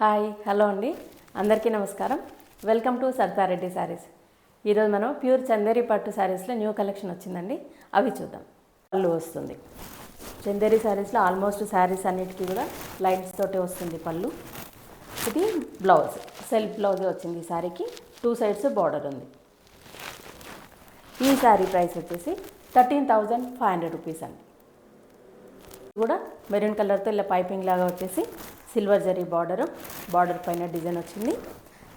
Hi hello అండి. అందరికీ నమస్కారం. వెల్కమ్ టు సర్దారెడ్డి శారీస్ ఈరోజు మనం ప్యూర్ చందేరి పట్టు శారీస్లో న్యూ కలెక్షన్ వచ్చిందండి. అవి చూద్దాం. పళ్ళు వస్తుంది. చందేరి శారీస్లో ఆల్మోస్ట్ శారీస్ అన్నిటికీ కూడా లైట్స్ తోటి వస్తుంది పళ్ళు. ఇది బ్లౌజ్ సెల్ఫ్ బ్లౌజ్ వచ్చింది ఈ శారీకి టూ సైడ్స్ బార్డర్ ఉంది. ఈ శారీ ప్రైస్ వచ్చేసి thirteen thousand five hundred rupees అండి. కూడా మెరూన్ కలర్తో ఇలా పైపింగ్ లాగా వచ్చేసి సిల్వర్ జరీ బార్డరు బార్డర్ పైన డిజైన్ వచ్చింది.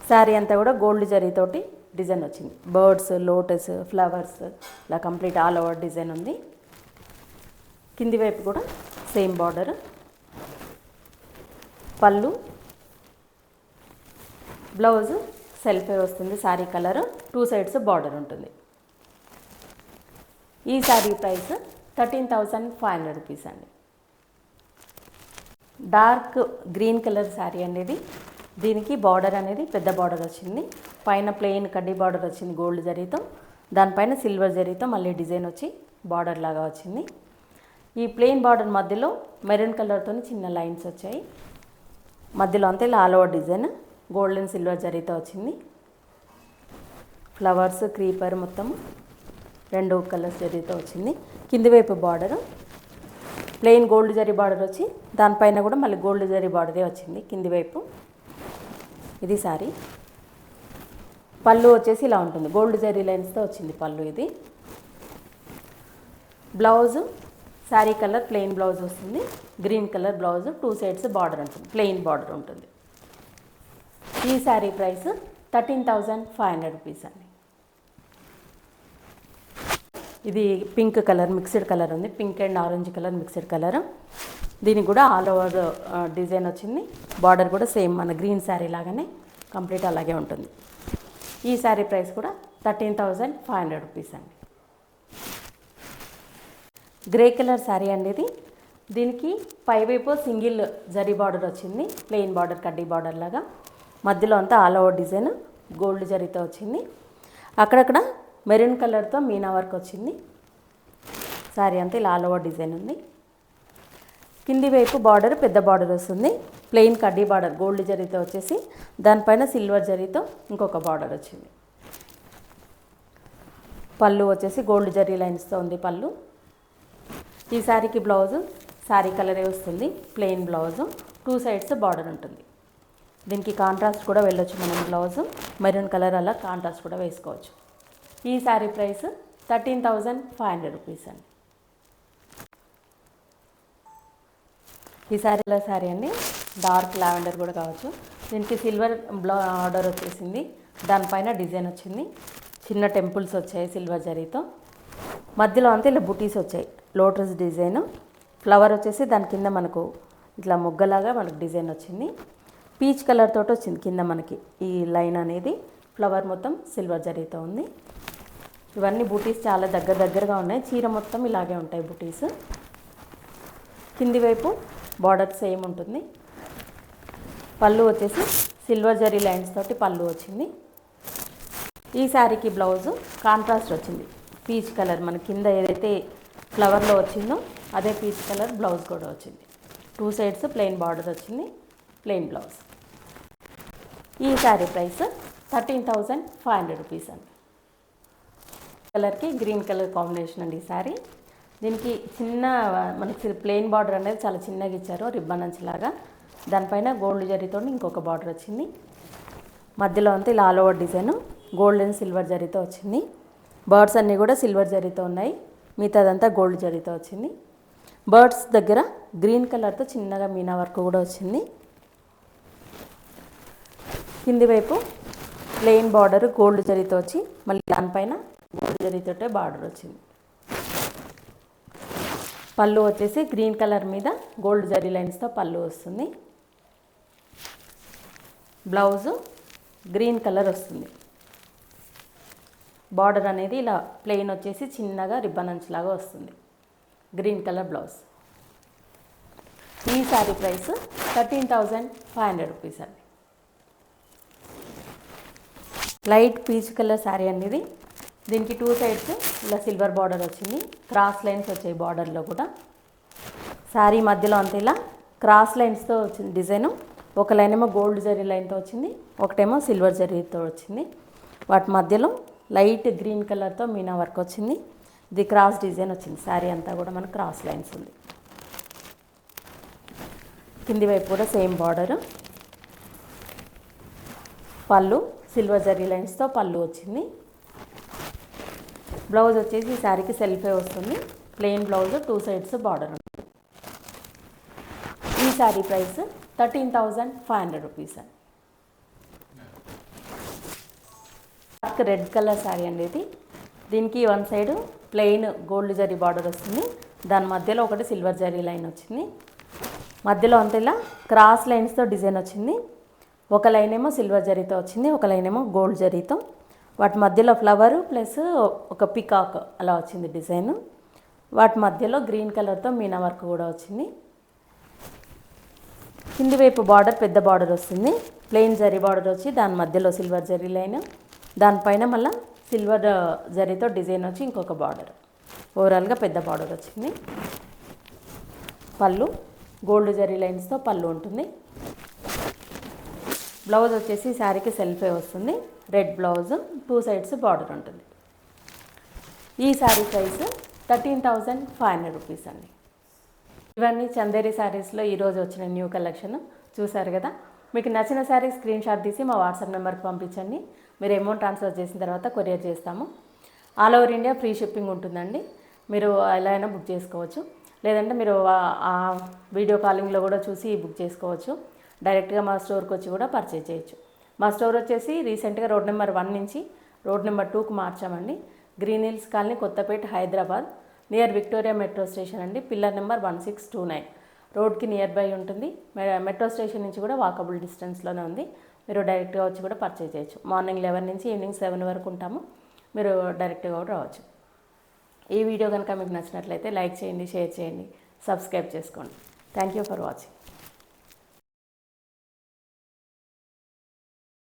శారీ అంతా కూడా గోల్డ్ జరీతోటి డిజైన్ వచ్చింది. బర్డ్స్ లోటస్ ఫ్లవర్స్ ఇలా కంప్లీట్ ఆల్ ఓవర్ డిజైన్ ఉంది. కింది వైపు కూడా సేమ్ బార్డర్. పళ్ళు బ్లౌజ్ సెల్ఫే వస్తుంది sari colour. Two sides border ఉంటుంది. ఈ sari price thirteen thousand five hundred rupees అండి. డార్క్ గ్రీన్ కలర్ శారీ అనేది దీనికి బార్డర్ అనేది పెద్ద బార్డర్ వచ్చింది. పైన ప్లెయిన్ కడ్డీ బార్డర్ వచ్చింది గోల్డ్ జరీతో. దానిపైన సిల్వర్ జరీతో మళ్ళీ డిజైన్ వచ్చి బార్డర్ లాగా వచ్చింది. ఈ ప్లెయిన్ బార్డర్ మధ్యలో మెరూన్ కలర్తో చిన్న లైన్స్ వచ్చాయి. మధ్యలో అంతా ఇలా all over design gold and silver జరీతో వచ్చింది. ఫ్లవర్స్ క్రీపర్ మొత్తం రెండు కలర్స్ జరీతో వచ్చింది. కింది వైపు border. Plain gold zari border వచ్చి దానిపైన కూడా మళ్ళీ గోల్డ్ జరీ బార్డరే వచ్చింది కింది వైపు. ఇది సారీ. పళ్ళు వచ్చేసి ఇలా ఉంటుంది. గోల్డ్ జరీ లైన్స్తో వచ్చింది పళ్ళు ఇది. Blouse sari colour plain blouse వస్తుంది. Green colour blouse two sides border ఉంటుంది. ప్లెయిన్ బార్డర్ ఉంటుంది. ఈ sari price thirteen thousand five hundred rupees అండి. ఇది పింక్ కలర్ మిక్స్డ్ కలర్ ఉంది. Pink and orange colour mixed colour. దీనికి కూడా ఆల్ ఓవర్ డిజైన్ వచ్చింది. బార్డర్ కూడా సేమ్ మన గ్రీన్ శారీ లాగానే కంప్లీట్ అలాగే ఉంటుంది. ఈ శారీ ప్రైస్ కూడా thirteen thousand five hundred rupees అండి. గ్రే కలర్ శారీ అండి ఇది. దీనికి పైవైపు సింగిల్ జరీ బార్డర్ వచ్చింది. ప్లెయిన్ బార్డర్ కడ్డీ బార్డర్ లాగా. మధ్యలో అంతా ఆల్ ఓవర్ డిజైన్ గోల్డ్ జరీతో వచ్చింది. అక్కడక్కడ మెరూన్ కలర్తో మీనా వర్క్ వచ్చింది. శారీ అంతా ఇలా ఆల్ ఓవర్ డిజైన్ ఉంది. కింది వైపు బార్డర్ పెద్ద బార్డర్ వస్తుంది. ప్లెయిన్ కడ్డీ బార్డర్ గోల్డ్ జరీతో వచ్చేసి. దానిపైన సిల్వర్ జరీతో ఇంకొక బార్డర్ వచ్చింది. పళ్ళు వచ్చేసి గోల్డ్ జరీ లైన్స్తో ఉంది పళ్ళు. ఈ శారీకి బ్లౌజ్ శారీ కలరే వస్తుంది plain blouse. Two sides border ఉంటుంది. దీనికి కాంట్రాస్ట్ కూడా వెళ్ళొచ్చు మనం బ్లౌజ్. మెరూన్ కలర్ అలా కాంట్రాస్ట్ కూడా వేసుకోవచ్చు. ఈ sari price thirteen thousand five hundred rupees అండి. ఈ శారీలో శారీ అండి. డార్క్ లావెండర్ కూడా కావచ్చు. దీనికి సిల్వర్ బ్లౌ ఆర్డర్ వచ్చేసింది. దానిపైన డిజైన్ వచ్చింది. చిన్న టెంపుల్స్ వచ్చాయి సిల్వర్ జరీతో. మధ్యలో అంతా ఇలా బుటీస్ వచ్చాయి. లోటస్ డిజైన్ ఫ్లవర్ వచ్చేసి దాని కింద మనకు ఇట్లా మొగ్గలాగా మనకు డిజైన్ వచ్చింది. పీచ్ కలర్ తోటి వచ్చింది కింద మనకి ఈ లైన్ అనేది. ఫ్లవర్ మొత్తం సిల్వర్ జరీతో ఉంది. ఇవన్నీ బూటీస్ చాలా దగ్గర దగ్గరగా ఉన్నాయి. చీర మొత్తం ఇలాగే ఉంటాయి బూటీస్ కింది వైపు బార్డర్ సేమ్ ఉంటుంది. పళ్ళు వచ్చేసి సిల్వర్ జరీ లైన్స్ తోటి పళ్ళు వచ్చింది. ఈ శారీకి బ్లౌజ్ కాంట్రాస్ట్ వచ్చింది. పీచ్ కలర్ మన కింద ఏదైతే ఫ్లవర్లో వచ్చిందో అదే పీచ్ కలర్ బ్లౌజ్ కూడా వచ్చింది. టూ సైడ్స్ ప్లెయిన్ బార్డర్ వచ్చింది. Plain blouse. ఈ sari price thirteen thousand five hundred rupees అండి. కలర్కి గ్రీన్ కలర్ కాంబినేషన్ అండి ఈ శారీ. దీనికి చిన్న మనకి ప్లెయిన్ బార్డర్ అనేది చాలా చిన్నగా ఇచ్చారు రిబ్బన్ అంచలాగా. దానిపైన గోల్డ్ జరీతో ఇంకొక బార్డర్ వచ్చింది. మధ్యలో అంతా ఇలా all over design gold and silver జరీతో వచ్చింది. బర్డ్స్ అన్నీ కూడా సిల్వర్ జరీతో ఉన్నాయి. మిగతాదంతా గోల్డ్ జరీతో వచ్చింది. బర్డ్స్ దగ్గర గ్రీన్ కలర్తో చిన్నగా మీనా వర్క్ కూడా వచ్చింది. కింది వైపు ప్లెయిన్ బార్డర్ గోల్డ్ జరీతో వచ్చి మళ్ళీ దానిపైన గోల్డ్ జరీతోటే బార్డర్ వచ్చింది. పళ్ళు వచ్చేసి గ్రీన్ కలర్ మీద గోల్డ్ జరీ లైన్స్తో పళ్ళు వస్తుంది. బ్లౌజు గ్రీన్ కలర్ వస్తుంది. బార్డర్ అనేది ఇలా ప్లెయిన్ వచ్చేసి చిన్నగా రిబ్బన్ అంచులాగా వస్తుంది. Green colour blouse. ఈ sari price thirteen thousand five hundred rupees అండి. లైట్ పీచ్ కలర్ శారీ అనేది దీనికి టూ సైడ్స్ ఇలా సిల్వర్ బార్డర్ వచ్చింది. క్రాస్ లైన్స్ వచ్చాయి బార్డర్లో కూడా. శారీ మధ్యలో అంతా ఇలా క్రాస్ లైన్స్తో వచ్చింది డిజైను ఒక లైన్ ఏమో గోల్డ్ జరీ లైన్తో వచ్చింది ఒకటేమో సిల్వర్ జరీతో వచ్చింది. వాటి మధ్యలో లైట్ గ్రీన్ కలర్తో మీనా వర్క్ వచ్చింది. ఇది క్రాస్ డిజైన్ వచ్చింది. శారీ అంతా కూడా మనకు క్రాస్ లైన్స్ ఉంది. కింది వైపు కూడా same border pallu silver zari లైన్స్తో పళ్ళు వచ్చింది. బ్లౌజ్ వచ్చేసి ఈ శారీకి సెల్ఫే వస్తుంది. Plain blouse two sides border ఉంటుంది ఈ sari price thirteen thousand five hundred rupees అండి. డార్క్ రెడ్ కలర్ శారీ అండి ఇది. దీనికి one side plain gold zari border వస్తుంది. దాని మధ్యలో ఒకటి సిల్వర్ జరీ లైన్ వచ్చింది. మధ్యలో అంతా ఇలా క్రాస్ లైన్స్తో డిజైన్ వచ్చింది. ఒక లైన్ ఏమో సిల్వర్ జరీతో వచ్చింది. ఒక లైన్ ఏమో గోల్డ్ జరీతో. వాటి మధ్యలో ఫ్లవరు ప్లస్ ఒక పికాక్ అలా వచ్చింది డిజైన్. వాటి మధ్యలో గ్రీన్ కలర్తో మీనా వర్క్ కూడా వచ్చింది. కింది వైపు బార్డర్ పెద్ద బార్డర్ వస్తుంది. ప్లెయిన్ జరీ బార్డర్ వచ్చి దాని మధ్యలో సిల్వర్ జరీ లైన్. దానిపైన మళ్ళీ సిల్వర్ జరీతో డిజైన్ వచ్చి ఇంకొక బార్డర్. ఓవరాల్గా పెద్ద బార్డర్ వచ్చింది. పళ్ళు గోల్డ్ జరీ లైన్స్తో పళ్ళు ఉంటుంది. బ్లౌజ్ వచ్చేసి శారీకి సెల్ఫే వస్తుంది. Red blouse two sides border ఉంటుంది. ఈ sari price thirteen thousand five hundred rupees అండి. ఇవన్నీ చందేరి శారీస్లో ఈరోజు వచ్చిన న్యూ కలెక్షన్. చూసారు కదా? మీకు నచ్చిన శారీ స్క్రీన్ షాట్ తీసి మా వాట్సాప్ నెంబర్కి పంపించండి. మీరు అమౌంట్ ట్రాన్స్ఫర్ చేసిన తర్వాత కొరియర్ చేస్తాము. All over India free shipping ఉంటుందండి. మీరు ఎలా అయినా బుక్ చేసుకోవచ్చు. లేదంటే మీరు ఆ- ఆ వీడియో కాలింగ్లో కూడా చూసి బుక్ చేసుకోవచ్చు. డైరెక్ట్గా మా స్టోర్కి వచ్చి కూడా పర్చేజ్ చేయొచ్చు. మా స్టోర్ వచ్చేసి రీసెంట్గా రోడ్ నెంబర్ వన్ నుంచి రోడ్ నెంబర్ టూకు మార్చామండి. Green hills colony Kothapet Hyderabad near Victoria metro station అండి. Pillar number one six two nine. రోడ్కి నియర్ బై ఉంటుంది. మె- మెట్రో స్టేషన్ నుంచి కూడా వాకబుల్ డిస్టెన్స్లోనే ఉంది. మీరు డైరెక్ట్గా వచ్చి కూడా పర్చేజ్ చేయొచ్చు. మార్నింగ్ లెవెన్ నుంచి ఈవినింగ్ సెవెన్ వరకు ఉంటాము. మీరు డైరెక్ట్గా కూడా రావచ్చు. ఈ వీడియో కనుక మీకు నచ్చినట్లయితే లైక్ చేయండి షేర్ చేయండి సబ్స్క్రైబ్ చేసుకోండి. Thank you for watching.